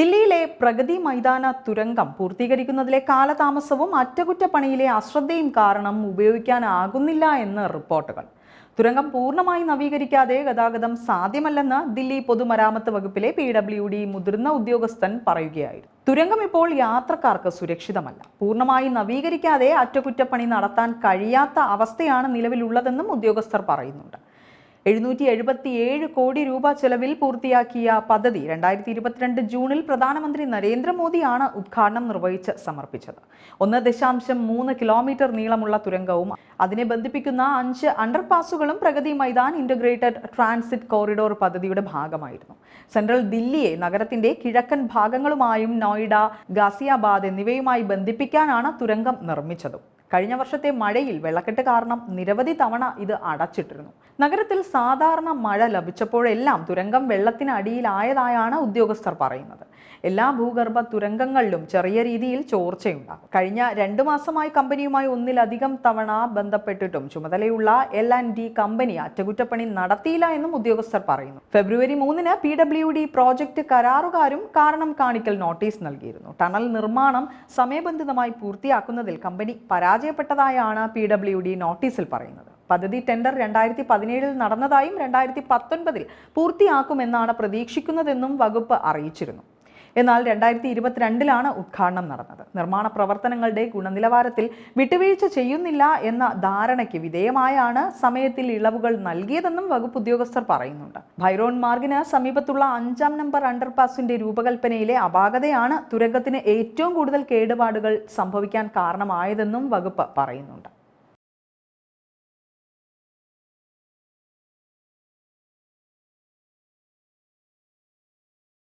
ദില്ലിയിലെ പ്രഗതി മൈതാന തുരങ്കം പൂർത്തീകരിക്കുന്നതിലെ കാലതാമസവും അറ്റകുറ്റപ്പണിയിലെ അശ്രദ്ധയും കാരണം ഉപയോഗിക്കാനാകുന്നില്ല എന്ന് റിപ്പോർട്ടുകൾ. തുരങ്കം പൂർണമായി നവീകരിക്കാതെ ഗതാഗതം സാധ്യമല്ലെന്ന് ദില്ലി പൊതുമരാമത്ത് വകുപ്പിലെ പി ഡബ്ല്യു ഡി മുതിർന്ന ഉദ്യോഗസ്ഥൻ പറയുകയായിരുന്നു. തുരങ്കം ഇപ്പോൾ യാത്രക്കാർക്ക് സുരക്ഷിതമല്ല. പൂർണമായി നവീകരിക്കാതെ അറ്റകുറ്റപ്പണി നടത്താൻ കഴിയാത്ത അവസ്ഥയാണ് നിലവിലുള്ളതെന്നും ഉദ്യോഗസ്ഥർ പറയുന്നുണ്ട്. എഴുന്നൂറ്റി എഴുപത്തിയേഴ് കോടി രൂപ ചെലവിൽ പൂർത്തിയാക്കിയ പദ്ധതി രണ്ടായിരത്തി ഇരുപത്തിരണ്ട് ജൂണിൽ പ്രധാനമന്ത്രി നരേന്ദ്രമോദിയാണ് ഉദ്ഘാടനം നിർവഹിച്ച് സമർപ്പിച്ചത്. ഒന്ന് ദശാംശം മൂന്ന് കിലോമീറ്റർ നീളമുള്ള തുരങ്കവും അതിനെ ബന്ധിപ്പിക്കുന്ന അഞ്ച് അണ്ടർപാസുകളും Pragati Maidan integrated transit corridor പദ്ധതിയുടെ ഭാഗമായിരുന്നു. സെൻട്രൽ ദില്ലിയെ നഗരത്തിന്റെ കിഴക്കൻ ഭാഗങ്ങളുമായും നോയിഡ ഗാസിയാബാദ് എന്നിവയുമായി ബന്ധിപ്പിക്കാനാണ് തുരങ്കം നിർമ്മിച്ചതും. കഴിഞ്ഞ വർഷത്തെ മഴയിൽ വെള്ളക്കെട്ട് കാരണം നിരവധി തവണ ഇത് അടച്ചിട്ടിരുന്നു. നഗരത്തിൽ സാധാരണ മഴ ലഭിച്ചപ്പോഴെല്ലാം തുരങ്കം വെള്ളത്തിനടിയിലായതായാണ് ഉദ്യോഗസ്ഥർ പറയുന്നത്. എല്ലാ ഭൂഗർഭ തുരങ്കങ്ങളിലും ചെറിയ രീതിയിൽ ചോർച്ചയുണ്ടാകും. കഴിഞ്ഞ രണ്ടു മാസമായി കമ്പനിയുമായി ഒന്നിലധികം തവണ ബന്ധപ്പെട്ടിട്ടും ചുമതലയുള്ള എൽ ആൻഡ് ഡി കമ്പനി അറ്റകുറ്റപ്പണി നടത്തിയില്ല എന്നും ഉദ്യോഗസ്ഥർ പറയുന്നു. ഫെബ്രുവരി മൂന്നിന് പി ഡബ്ല്യു ഡി പ്രോജക്റ്റ് കരാറുകാരും കാരണം കാണിക്കൽ നോട്ടീസ് നൽകിയിരുന്നു. ടണൽ നിർമ്മാണം സമയബന്ധിതമായി പൂർത്തിയാക്കുന്നതിൽ കമ്പനി പരാജയപ്പെട്ടതായാണ് പി ഡബ്ല്യു ഡി നോട്ടീസിൽ പറയുന്നത്. പദ്ധതി ടെൻഡർ രണ്ടായിരത്തി പതിനേഴിൽ നടന്നതായും രണ്ടായിരത്തി പത്തൊൻപതിൽ പൂർത്തിയാക്കുമെന്നാണ് പ്രതീക്ഷിക്കുന്നതെന്നും വകുപ്പ് അറിയിച്ചിരുന്നു. എന്നാൽ രണ്ടായിരത്തി ഇരുപത്തിരണ്ടിലാണ് ഉദ്ഘാടനം നടന്നത്. നിർമ്മാണ പ്രവർത്തനങ്ങളുടെ ഗുണനിലവാരത്തിൽ വിട്ടുവീഴ്ച ചെയ്യുന്നില്ല എന്ന ധാരണയ്ക്ക് വിധേയമായാണ് സമയത്തിൽ ഇളവുകൾ നൽകിയതെന്നും വകുപ്പ് ഉദ്യോഗസ്ഥർ പറയുന്നുണ്ട്. ഭൈറോൺ മാർഗിന് സമീപത്തുള്ള അഞ്ചാം നമ്പർ അണ്ടർപാസിന്റെ രൂപകൽപ്പനയിലെ അപാകതയാണ് തുരങ്കത്തിന് ഏറ്റവും കൂടുതൽ കേടുപാടുകൾ സംഭവിക്കാൻ കാരണമായതെന്നും വകുപ്പ് പറയുന്നുണ്ട്.